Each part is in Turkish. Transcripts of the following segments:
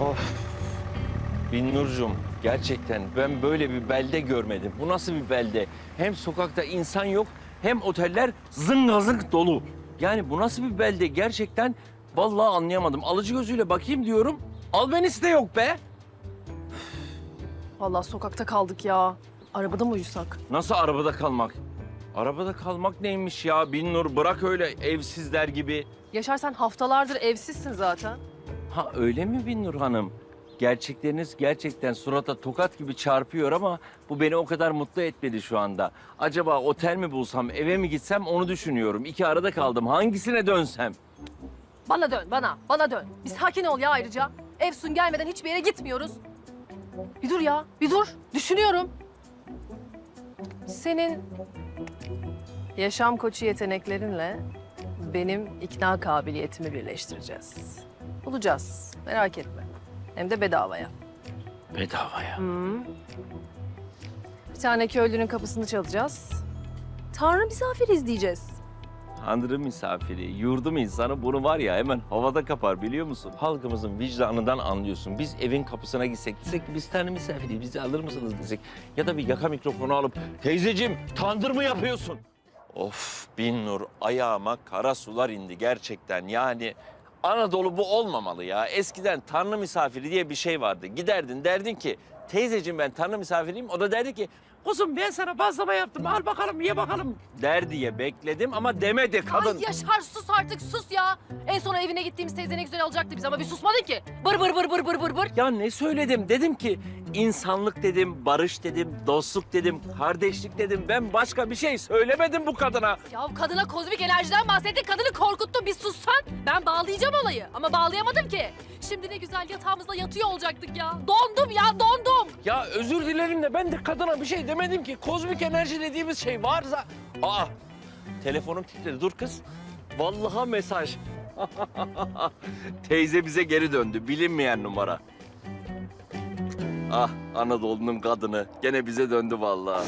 Of. Binnurcuğum gerçekten ben böyle bir belde görmedim. Bu nasıl bir belde? Hem sokakta insan yok hem oteller zıngazık dolu. Yani bu nasıl bir belde gerçekten vallahi anlayamadım. Alıcı gözüyle bakayım diyorum. Albenisi de yok be. Vallahi sokakta kaldık ya. Arabada mı uyusak? Nasıl arabada kalmak? Arabada kalmak neymiş ya Binnur? Bırak öyle evsizler gibi. Yaşar sen haftalardır evsizsin zaten. Ha öyle mi Binnur Hanım? Gerçekleriniz gerçekten surata tokat gibi çarpıyor ama bu beni o kadar mutlu etmedi şu anda. Acaba otel mi bulsam, eve mi gitsem onu düşünüyorum. İki arada kaldım. Hangisine dönsem? Bana dön bana, bana dön. Bir sakin ol ya ayrıca. Efsun gelmeden hiçbir yere gitmiyoruz. Bir dur ya, bir dur. Düşünüyorum. Senin yaşam koçu yeteneklerinle benim ikna kabiliyetimi birleştireceğiz. Bulacağız, merak etme. Hem de bedavaya. Bedavaya. Hı. Bir tane köylünün kapısını çalacağız. Tanrı misafiriz diyeceğiz. Tanrı misafiri, yurdum insanı bunu var ya hemen havada kapar biliyor musun? Halkımızın vicdanından anlıyorsun. Biz evin kapısına gitsek, desek ki biz Tanrı misafiri, bizi alır mısınız desek. Ya da bir yaka mikrofonu alıp, teyzeciğim tandır mı yapıyorsun? Of bin nur, ayağıma kara sular indi gerçekten. Yani Anadolu bu olmamalı ya. Eskiden Tanrı misafiri diye bir şey vardı. Giderdin derdin ki, teyzeciğim ben Tanrı misafiriyim. O da derdi ki, kuzum ben sana bazlama yaptım, al bakalım ye bakalım. Der diye bekledim ama demedi kadın. Ay Yaşar sus artık sus ya. En son evine gittiğimiz teyze ne güzel alacaktı bize ama bir susmadın ki. Bır bır bır bır bır bır bır. Ya ne söyledim? Dedim ki insanlık dedim, barış dedim, dostluk dedim, kardeşlik dedim. Ben başka bir şey söylemedim bu kadına. Ya kadına kozmik enerjiden bahsettin, kadını korkuttun bir sussan. Ben bağlayacağım olayı ama bağlayamadım ki. Şimdi ne güzel yatağımızda yatıyor olacaktık ya. Dondum ya dondum. Özür dilerim de ben de kadına bir şey demedim ki. Kozmik enerji dediğimiz şey varsa... Aa, telefonum titredi. Dur kız. Vallahi mesaj. Teyze bize geri döndü. Bilinmeyen numara. Ah Anadolu'nun kadını. Gene bize döndü vallahi.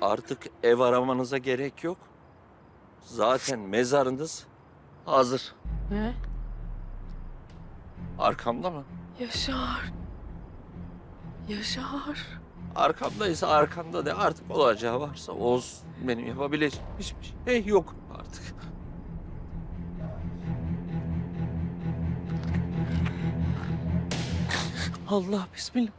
Artık ev aramanıza gerek yok. Zaten mezarınız hazır. Ne? Arkamda mı? Yaşar. Yaşar. Arkamdaysa arkamda de artık olacağı varsa olsun. Benim yapabileceğim hiçbir şey yok artık. Allah bismillah.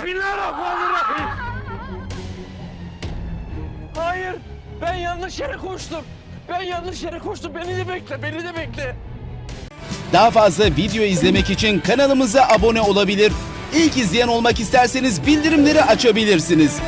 Bismillahirrahmanirrahim. Hayır, ben yanlış yere koştum. Ben yanlış yere koştum. Beni de bekle, beni de bekle. Daha fazla video izlemek için kanalımıza abone olabilir. İlk izleyen olmak isterseniz bildirimleri açabilirsiniz.